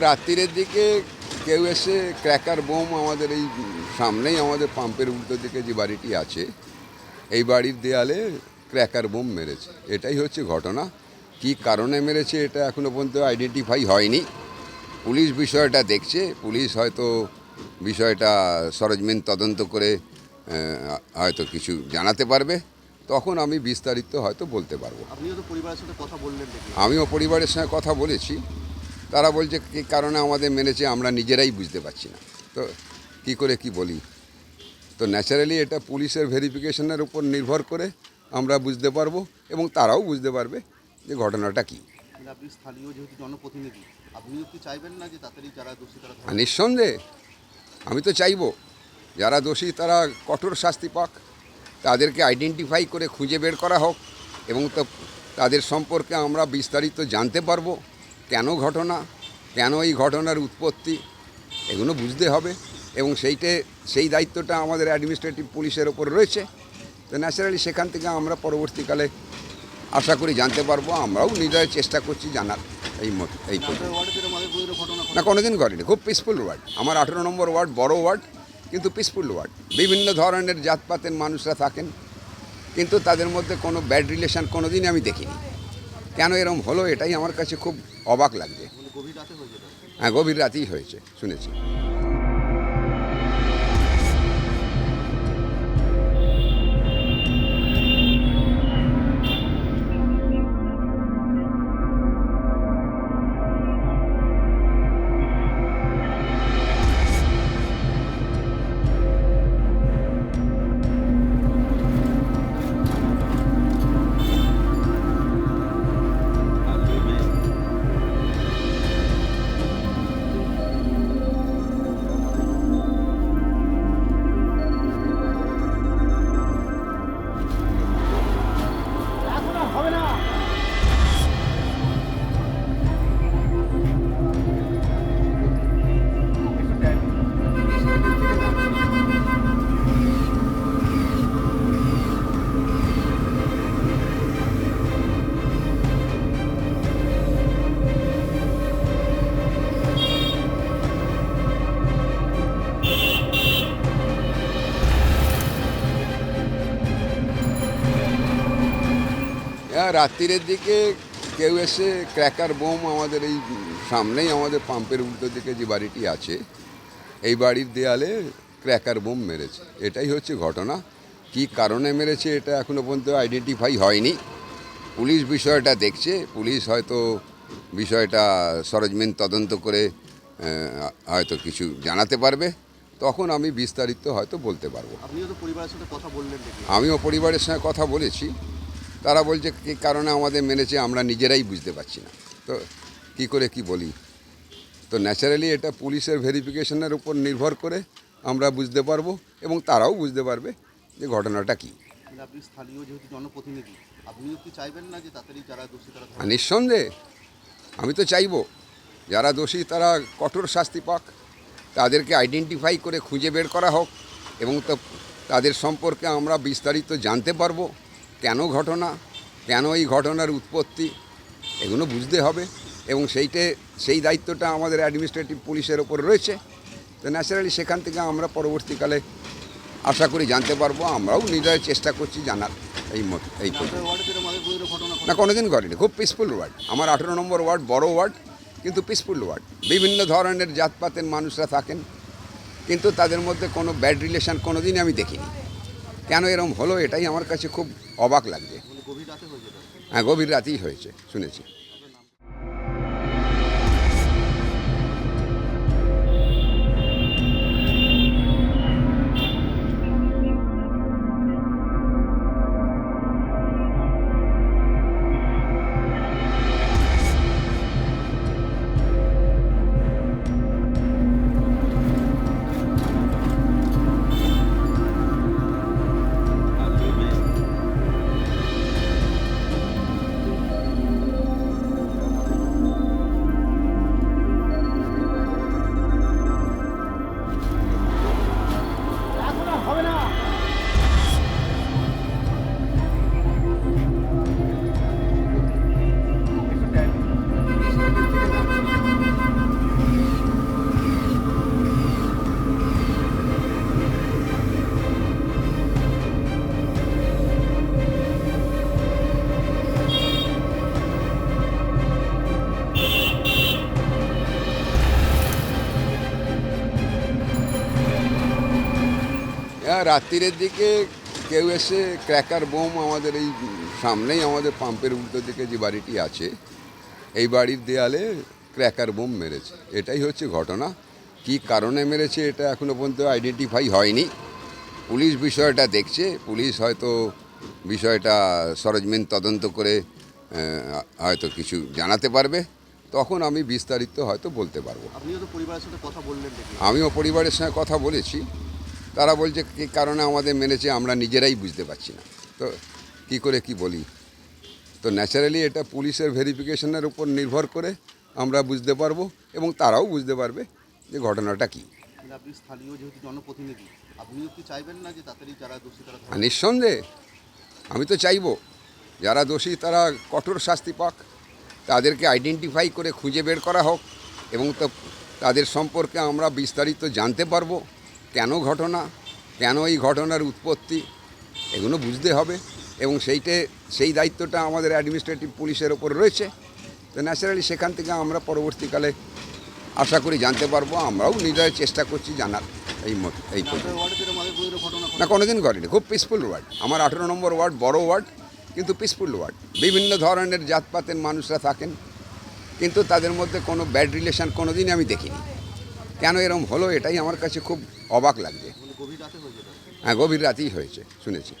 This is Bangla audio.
রাত্রিরের দিকে কেউ এসে ক্র্যাকার বোম আমাদের এই সামনেই আমাদের পাম্পের উল্টো দিকে যে বাড়িটি আছে এই বাড়ির দেয়ালে ক্র্যাকার বোম মেরেছে। এটাই হচ্ছে ঘটনা। কি কারণে মেরেছে এটা এখনও পর্যন্ত আইডেন্টিফাই হয়নি। পুলিশ বিষয়টা দেখছে। পুলিশ হয়তো বিষয়টা সরজমিন তদন্ত করে হয়তো কিছু জানাতে পারবে। তখন আমি বিস্তারিত হয়তো বলতে পারব। তো পরিবারের সাথে কথা বললেন আমিও পরিবারের সঙ্গে কথা বলেছি। তারা বলছে কী কারণে আমাদের মেনেছে আমরা নিজেরাই বুঝতে পারছি না। তো কি করে কি বলি? তো ন্যাচারালি এটা পুলিশের ভেরিফিকেশনের উপর নির্ভর করে আমরা বুঝতে পারব এবং তারাও বুঝতে পারবে যে ঘটনাটা কী। আপনি স্থানীয় যেহেতু জনপ্রতিনিধি আপনিও কি চাইবেন না যে তাড়াতাড়ি যারা দোষী তারা নিঃসন্দেহে। আমি তো চাইব যারা দোষী তারা কঠোর শাস্তি পাক তাদেরকে আইডেন্টিফাই করে খুঁজে বের করা হোক এবং তো তাদের সম্পর্কে আমরা বিস্তারিত জানতে পারব। কেন ঘটনা কেন এই ঘটনার উৎপত্তি এগুলো বুঝতে হবে এবং সেইটে সেই দায়িত্বটা আমাদের অ্যাডমিনিস্ট্রেটিভ পুলিশের ওপর রয়েছে। তো ন্যাচারালি সেখান থেকে আমরা পরবর্তীকালে আশা করি জানতে পারব আমরাও নিজেরাই চেষ্টা করছি জানার এই মত এই ঘটনা না কোনোদিন করিনি খুব পিসফুল ওয়ার্ড। আমার আঠেরো নম্বর ওয়ার্ড বড় ওয়ার্ড কিন্তু পিসফুল ওয়ার্ড। বিভিন্ন ধরনের জাতপাতের মানুষরা থাকেন কিন্তু তাদের মধ্যে কোনো ব্যাড রিলেশন কোনো দিনই আমি দেখিনি। কেন এরম হলো এটাই আমার কাছে খুব অবাক লাগছে। মানে হ্যাঁ গভীর রাতেই হয়েছে শুনেছি। রাত্রিরের দিকে কেউ এসে ক্র্যাকার বোম আমাদের এই সামনেই আমাদের পাম্পের উল্টো দিকে যে বাড়িটি আছে এই বাড়ির দেয়ালে ক্র্যাকার বোম মেরেছে। এটাই হচ্ছে ঘটনা। কি কারণে মেরেছে এটা এখনও পর্যন্ত আইডেন্টিফাই হয়নি। পুলিশ বিষয়টা দেখছে। পুলিশ হয়তো বিষয়টা সরজমিন তদন্ত করে হয়তো কিছু জানাতে পারবে। তখন আমি বিস্তারিত হয়তো বলতে পারব। আপনিও তো পরিবারের সাথে কথা বললেন আমিও পরিবারের সঙ্গে কথা বলেছি। তারা বলছে কী কারণে আমাদের মেনেছে আমরা নিজেরাই বুঝতে পারছি না। তো কি করে কি বলি? তো ন্যাচারালি এটা পুলিশের ভেরিফিকেশনের উপর নির্ভর করে আমরা বুঝতে পারব এবং তারাও বুঝতে পারবে যে ঘটনাটা কী। আপনি স্থানীয় যেহেতু জনপ্রতিনিধি আপনিও কি চাইবেন না যে তাড়াতাড়ি যারা দোষী তারা নিঃসন্দেহে আমি তো চাইব যারা দোষী তারা কঠোর শাস্তি পাক তাদেরকে আইডেন্টিফাই করে খুঁজে বের করা হোক এবং তো তাদের সম্পর্কে আমরা বিস্তারিত জানতে পারব। কেন ঘটনা কেন এই ঘটনার উৎপত্তি এগুলো বুঝতে হবে এবং সেইটে সেই দায়িত্বটা আমাদের অ্যাডমিনিস্ট্রেটিভ পুলিশের ওপর রয়েছে। তো ন্যাচারালি সেখান থেকে আমরা পরবর্তীকালে আশা করি জানতে পারব আমরাও নিজেরাই চেষ্টা করছি জানার এই এই ঘটনা না কোনোদিন করিনি খুব পিসফুল ওয়ার্ড আমার আঠেরো নম্বর ওয়ার্ড বড় ওয়ার্ড কিন্তু পিসফুল ওয়ার্ড বিভিন্ন ধরনের জাতপাতের মানুষরা থাকেন কিন্তু তাদের মধ্যে কোনো ব্যাড রিলেশন কোনো দিনই আমি দেখিনি। কেন এরম হলো এটাই আমার কাছে খুব অবাক লাগছে। মানে হ্যাঁ গভীর রাতেই হয়েছে শুনেছি। হ্যাঁ রাত্রিরের দিকে কেউ এসে ক্র্যাকার বোম আমাদের এই সামনেই আমাদের পাম্পের উল্টো দিকে যে বাড়িটি আছে এই বাড়ির দেয়ালে ক্র্যাকার বোম মেরেছে। এটাই হচ্ছে ঘটনা। কি কারণে মেরেছে এটা এখনও পর্যন্ত আইডেন্টিফাই হয়নি। পুলিশ বিষয়টা দেখছে। পুলিশ হয়তো বিষয়টা সরজমিন তদন্ত করে হয়তো কিছু জানাতে পারবে। তখন আমি বিস্তারিত হয়তো বলতে পারব। আপনিও তো পরিবারের সাথে কথা বললেন আমিও পরিবারের সঙ্গে কথা বলেছি। তারা বলছে কী কারণে আমাদের মেনেছে আমরা নিজেরাই বুঝতে পারছি না। তো কি করে কি বলি? তো ন্যাচারালি এটা পুলিশের ভেরিফিকেশনের উপর নির্ভর করে আমরা বুঝতে পারব এবং তারাও বুঝতে পারবে যে ঘটনাটা কী। আপনি স্থানীয় যেহেতু জনপ্রতিনিধি আপনিও কি চাইবেন না যে তাড়াতাড়ি যারা দোষী তারা নিঃসন্দেহে আমি তো চাইব যারা দোষী তারা কঠোর শাস্তি পাক তাদেরকে আইডেন্টিফাই করে খুঁজে বের করা হোক এবং তো তাদের সম্পর্কে আমরা বিস্তারিত জানতে পারব। কেন ঘটনা কেন এই ঘটনার উৎপত্তি এগুলো বুঝতে হবে এবং সেইটে সেই দায়িত্বটা আমাদের অ্যাডমিনিস্ট্রেটিভ পুলিশের ওপর রয়েছে। তো ন্যাচারালি সেখান থেকে আমরা পরবর্তীকালে আশা করি জানতে পারব আমরাও নিজেরা চেষ্টা করছি জানার এই এই ঘটনা না কোনোদিন করেনি খুব পিসফুল ওয়ার্ড। আমার আঠেরো নম্বর ওয়ার্ড বড় ওয়ার্ড কিন্তু পিসফুল ওয়ার্ড। বিভিন্ন ধরনের জাতপাতের মানুষরা থাকেন কিন্তু তাদের মধ্যে কোনো ব্যাড রিলেশন কোনোদিনই আমি দেখিনি। কেন এরম হলো এটাই আমার কাছে খুব অবাক লাগছে। হ্যাঁ গভীর রাতেই হয়েছে শুনেছি।